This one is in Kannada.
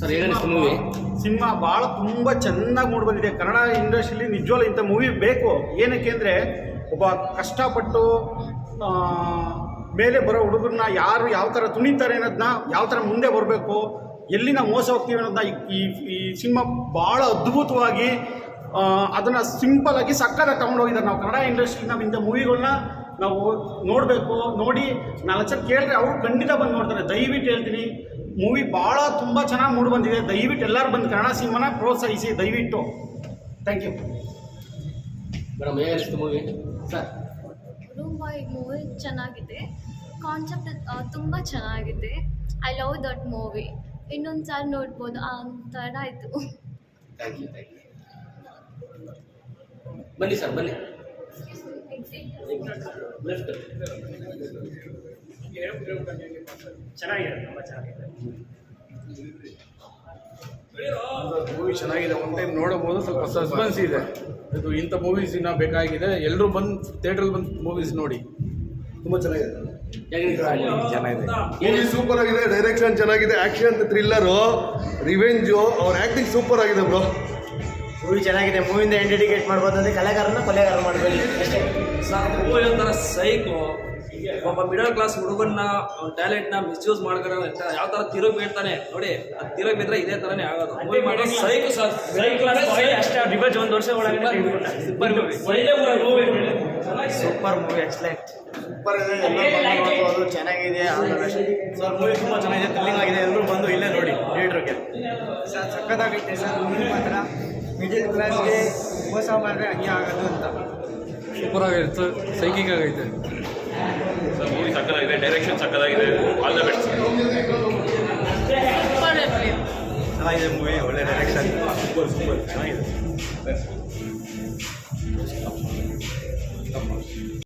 Sir ಹೇಗನ್ನಿಸ್ತು movie. ಸಿನಿಮಾ ಭಾಳ ತುಂಬ ಚೆನ್ನಾಗಿ ಮೂಡಿ ಬಂದಿದೆ. ಕನ್ನಡ ಇಂಡಸ್ಟ್ರಿಲಿ ನಿಜವಾಗ್ಲೂ ಇಂಥ ಮೂವಿ ಬೇಕು. ಏನಕ್ಕೆ ಅಂದರೆ ಒಬ್ಬ ಕಷ್ಟಪಟ್ಟು ಮೇಲೆ ಬರೋ ಹುಡುಗರನ್ನ ಯಾರು ಯಾವ ಥರ ತುಣಿತಾರೆ ಅನ್ನೋದನ್ನ ಯಾವ ಥರ ಮುಂದೆ ಬರಬೇಕು ಎಲ್ಲಿ ನಾವು ಮೋಸ ಹೋಗ್ತೀವಿ ಅನ್ನೋದನ್ನ ಈ- ಈ ಈ ಸಿನಿಮಾ ಭಾಳ ಅದ್ಭುತವಾಗಿ ಅದನ್ನು ಸಿಂಪಲ್ ಆಗಿ ಸಕ್ಕದಾಗಿ ತಗೊಂಡೋಗಿದ್ದಾರೆ. ನಾವು ಕನ್ನಡ ಇಂಡಸ್ಟ್ರಿ ನಾವು ಇಂಥ ಮೂವಿಗಳನ್ನ ನಾವು ನೋಡಬೇಕು ನೋಡಿ ನಾಲ್ಕು ಜನ ಕೇಳಿದ್ರೆ ಅವರು ಖಂಡಿತ ಬಂದು ನೋಡ್ತಾರೆ. ದಯವಿಟ್ಟು ಹೇಳ್ತೀನಿ ಮೂವಿ ಭಾಳ ತುಂಬ ಚೆನ್ನಾಗಿ ಮೂಡಿ ಬಂದಿದೆ. ದಯವಿಟ್ಟು ಎಲ್ಲರೂ ಬಂದು ಕನ್ನಡ ಸಿನಿಮಾನ ಪ್ರೋತ್ಸಾಹಿಸಿ ದಯವಿಟ್ಟು. ಥ್ಯಾಂಕ್ ಯು ಮೇಡಮ್ ಎಷ್ಟು movie sir. Room boy movie ಚೆನ್ನಾಗಿದೆ ಕಾನ್ಸೆಪ್ಟ್ ತುಂಬ ಚೆನ್ನಾಗಿದೆ. ಐ ಲವ್ ದಟ್ ಮೂವಿ ಇನ್ನೊಂದು ಸಾರಿ ನೋಡ್ಬೋದು. ಆ ಥರ ಆಯಿತು. ಥ್ಯಾಂಕ್ ಯು ಥ್ಯಾಂಕ್ ಯು ಬನ್ನಿ ಸರ್ ಬನ್ನಿ. ಲೆಫ್ಟ್ ಚೆನ್ನಾಗಿದೆ. ತುಂಬ ಚೆನ್ನಾಗಿದೆ ಮೂವಿ ಚೆನ್ನಾಗಿದೆ ಒನ್ ಟೈಮ್ ನೋಡಬಹುದು. ಸ್ವಲ್ಪ ಸಸ್ಪೆನ್ಸ್ ಇದೆ. ಇದು ಇಂಥ ಮೂವೀಸ್ ಇನ್ನ ಬೇಕಾಗಿದೆ. ಎಲ್ಲರೂ ಬಂದು ಥಿಯೇಟ್ರಲ್ಲಿ ಬಂದು ಮೂವೀಸ್ ನೋಡಿ. ತುಂಬ ಚೆನ್ನಾಗಿದೆ. ಚೆನ್ನಾಗಿದೆ. ಮೂವಿ ಸೂಪರ್ ಆಗಿದೆ. ಡೈರೆಕ್ಷನ್ ಚೆನ್ನಾಗಿದೆ. ಆಕ್ಷನ್ ಥ್ರಿಲ್ಲರು ರಿವೆಂಜು ಅವ್ರ ಆ್ಯಕ್ಟಿಂಗ್ ಸೂಪರ್ ಆಗಿದೆ ಬ್ರೋ ಮೂವಿ ಚೆನ್ನಾಗಿದೆ. ಮೂವಿಯಿಂದ ಏನು ಡೆಡಿಕೇಟ್ ಮಾಡ್ಬೋದು ಅಂದರೆ ಕಲೆಗಾರನ ಕೊಲೆಗಾರ ಮಾಡಬೇಡಿ. ಅಷ್ಟೇ. ಮೂವಿ ಒಂಥರ ಸೈಕು ಒಬ್ಬ ಮಿಡಲ್ ಕ್ಲಾಸ್ ಹುಡುಗನ್ನ ಅವ್ನ ಟ್ಯಾಲೆಂಟ್ನ ಮಿಸ್ಯೂಸ್ ಮಾಡ್ಕೊಂಡು ಅಂತ ಯಾವ ಥರ ತಿರುಗಿ ಬೀಳ್ತಾನೆ? ನೋಡಿ ಆ ತಿರುಗಿ ಬಿದ್ದರೆ ಇದೇ ಥರನೇ ಆಗೋದು. ಮೂವಿ ಮಾಡಿ ಸೈಕು ಸರ್ ಅಷ್ಟೇ ರಿವರ್ಸ್ ಒಂದು ವರ್ಷ ಒಳಗಡೆ super movie excellent super movie excellent super ನೋಡ್ಬೋದು ಚೆನ್ನಾಗಿದೆ ಸರ್ ಮೂವಿ ತುಂಬ ಚೆನ್ನಾಗಿದೆ ಥ್ರಿಲ್ಲಿಂಗ್ ಆಗಿದೆ. ಎಲ್ಲರೂ ಬಂದು ಇಲ್ಲೇ ನೋಡಿ ಥಿಯೇಟ್ರಿಗೆ ಸರ್ ಸಕ್ಕತ್ತಾಗೈತೆ ಸರ್ ಮೂವಿ ಮಾತ್ರ. ಮಿಡಿಲ್ ಕ್ಲಾಸ್ಗೆ ಮೋಸ ಮಾಡಿದ್ರೆ ಹಂಗೆ ಆಗೋದು ಅಂತ. ಸೂಪರ್ ಆಗಿರುತ್ತೆ ಸೈಕಿಕ್ ಆಗೈತೆ ಸರ್ ಮೂವಿ ಸಕ್ಕದಾಗಿದೆ ಡೈರೆಕ್ಷನ್ ಸಕ್ಕದಾಗಿದೆ. ಆಲ್ ದ ಬೆಸ್ಟ್ ಚೆನ್ನಾಗಿದೆ ಮೂವಿ ಒಳ್ಳೆ ಡೈರೆಕ್ಷನ್ ಸೂಪರ್ ಸೂಪರ್ ಚೆನ್ನಾಗಿದೆ.